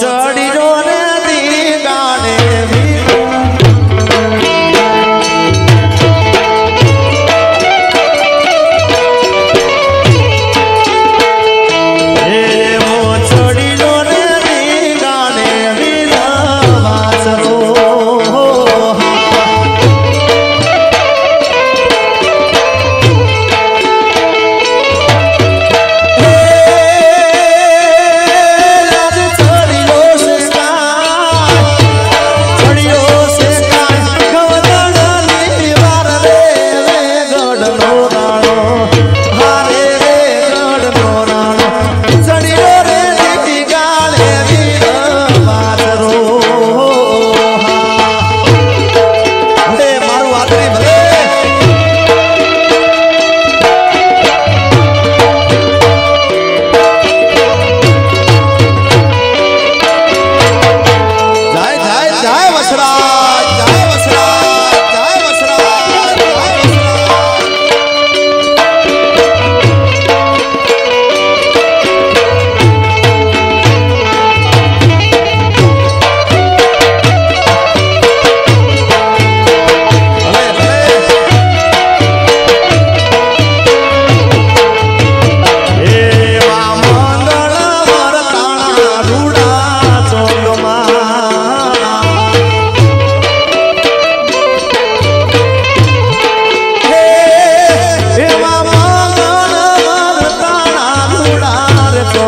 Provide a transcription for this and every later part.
pizza.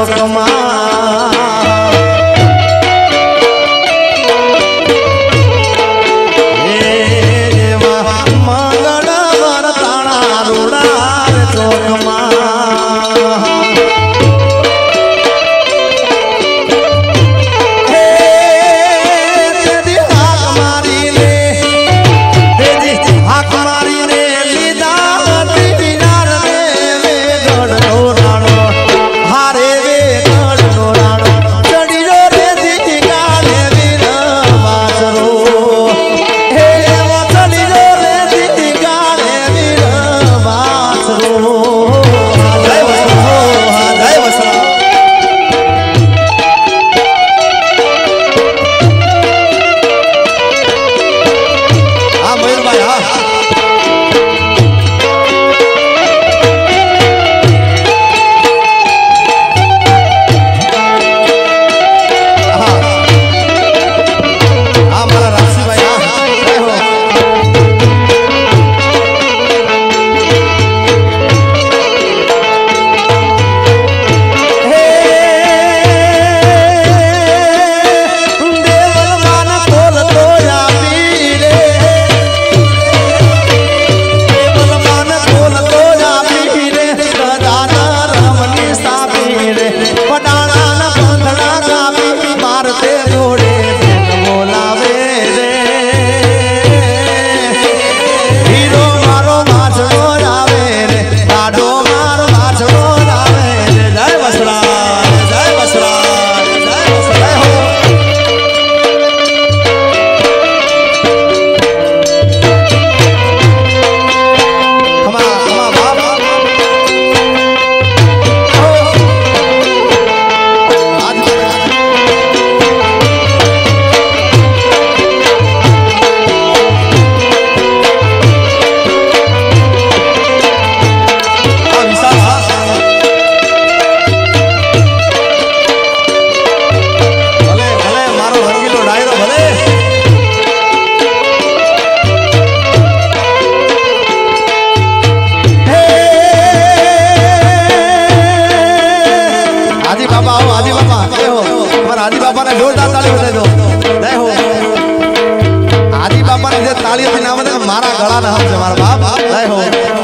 લોકમાં જોરદાર તાળી બતાવી દો. જય હો. આદિ બાપાને જે તાળી આપીને આવે મારા ગળાના હશે મારા બાપ. જય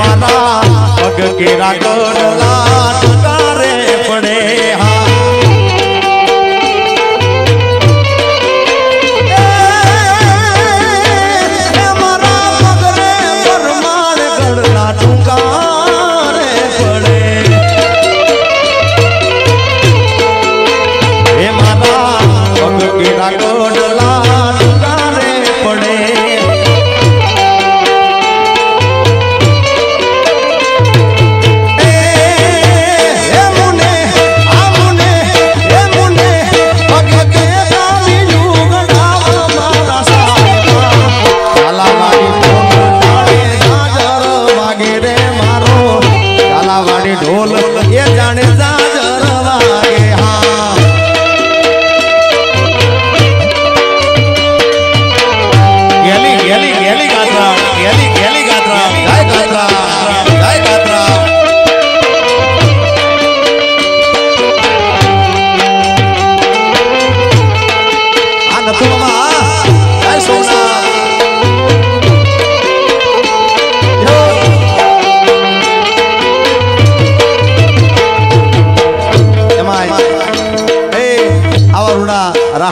મારા પગ કેરા ગણલા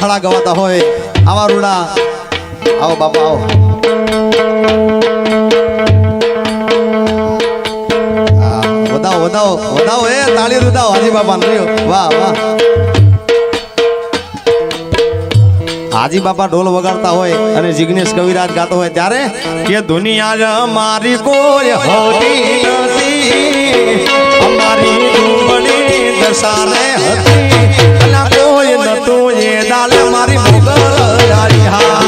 રાહડા ગવાતા હોય, આવા રૂડા. આવો બાપા, આવો. વધાવો વધાવો વધાવો, એ તાળી રૂદાવો હાજી બાપા રહ્યો. વાહ વાહ. હાજી બાપા ઢોલ વગાડતા હોય અને જિગ્નેશ કવિરાજ ગાતો હોય ત્યારે કે દુનિયા મારી કોઈ હોતી નથી. અમારી દુબળી દશાને હતી. નતું એ દાલ મારી મોગલ આઈ હા.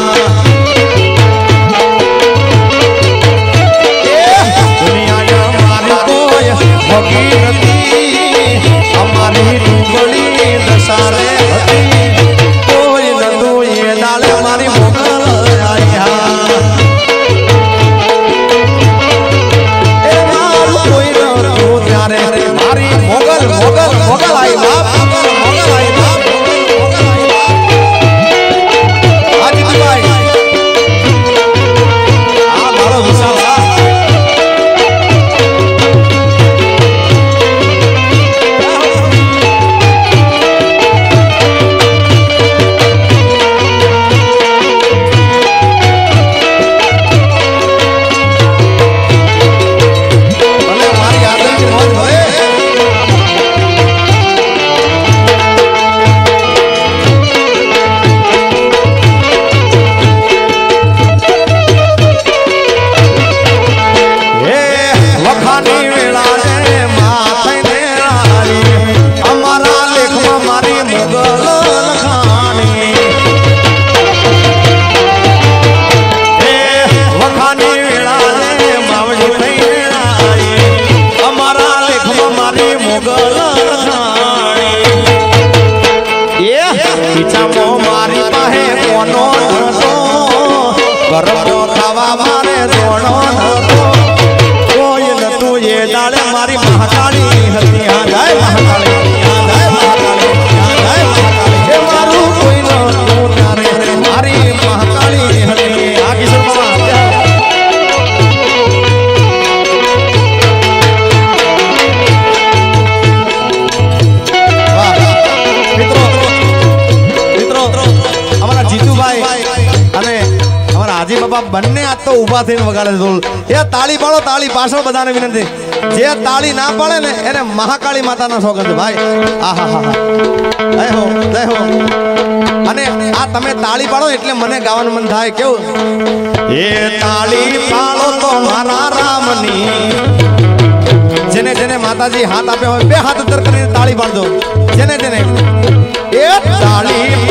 barra. બંને આજ તો ઊભા થઈને વગાડે ઢોલ એ તાળી પાડો, તાળી પાછળ બધાને વિનંતી. જે તાળી ના પાડે ને, એને મહાકાળી માતાના શોખ છે ભાઈ આહા હા હા જય હો જય હો. અને આ તમે તાળી પાડો એટલે મને ગાવાનું મન થાય. કેવું? એ તાળી પાડો તો મારા રામની. જેને જેને માતાજી હાથ આપ્યા હોય, બે હાથ ઉત્તર કરીને તાળી પાડજો. જેને જેને. એ તાળી